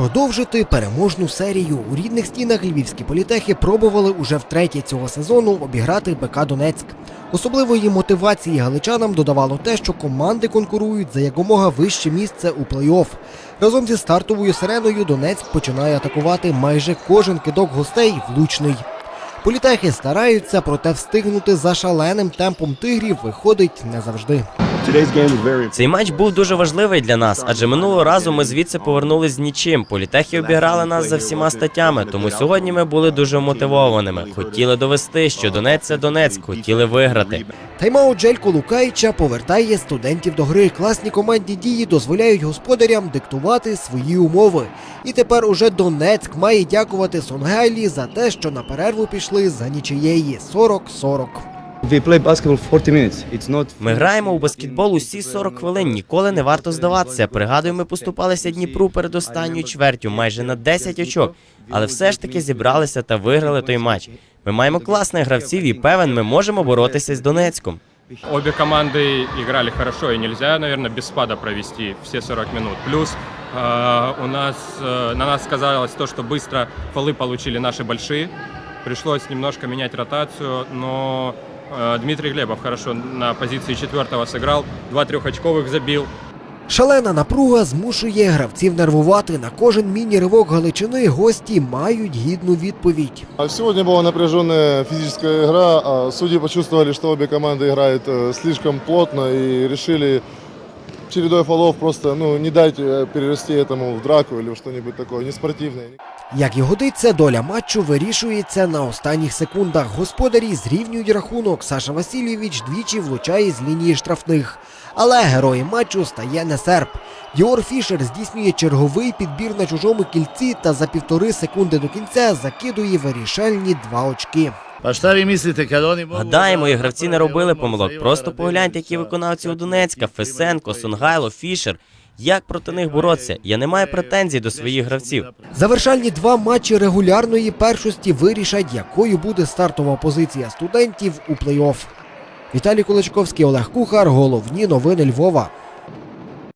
Продовжити переможну серію у рідних стінах львівські політехи пробували уже втретє цього сезону обіграти БК Донецьк. Особливої мотивації галичанам додавало те, що команди конкурують за якомога вище місце у плей-офф. Разом зі стартовою сиреною Донецьк починає атакувати майже кожен кидок гостей влучний. Політехи стараються, проте встигнути за шаленим темпом тигрів виходить не завжди. Today's game Цей матч був дуже важливий для нас, адже минулого разу ми звідси повернулись з нічим. Політехи обіграли нас за всіма статтями, тому сьогодні ми були дуже мотивованими. Хотіли довести, що Донець це Донецьк, хотіли виграти. Тайм-аут Джелько Лукаїча повертає студентів до гри. Класні командні дії дозволяють господарям диктувати свої умови. І тепер уже Донецьк має дякувати Сонгайлі за те, що на перерву пішли за нічиєї 40-40. We play basketball 40 minutes. It's not Ми граємо у баскетбол усі 40 хвилин. Ніколи не варто здаватися. Пригадую, ми поступалися Дніпру перед останньою чвертю, майже на 10 очок. Але все ж таки зібралися та виграли той матч. Ми маємо класних гравців і певен, ми можемо боротися з Донецьком. Обе команды играли хорошо, и нельзя, наверное, без спада провести все 40 минут. Плюс э, у нас, э, на нас сказалось то, что быстро фолы получили наши большие. Пришлось немножко менять ротацию, но э, Дмитрий Глебов хорошо на позиции четвертого сыграл, два трехочковых забил. Шалена напруга змушує гравців нервувати. На кожен міні-ривок Галичини гості мають гідну відповідь. А Сегодня была напряженная физическая игра. а Судьи почувствовали, что обе команды играют э, слишком плотно и решили чередой фолов просто ну, не дать э, перерасти этому в драку или в что-нибудь такое неспортивное. Як і годиться, доля матчу вирішується на останніх секундах. Господарі зрівнюють рахунок. Саша Васильєвич двічі влучає з лінії штрафних. Але героєм матчу стає не серп. Діор Фішер здійснює черговий підбір на чужому кільці та за півтори секунди до кінця закидує вирішальні два очки. Pa šta vi mislite kad oni mogu... Гадаємо, і гравці не робили помилок. Просто погляньте, які виконавці у Донецька: Фесенко, Сонгайло, Фішер. Як проти них боротися? Я не маю претензій до своїх гравців. Завершальні два матчі регулярної першості вирішать, якою буде стартова позиція студентів у плей-офф. Віталій Куличковський, Олег Кухар. Головні новини Львова.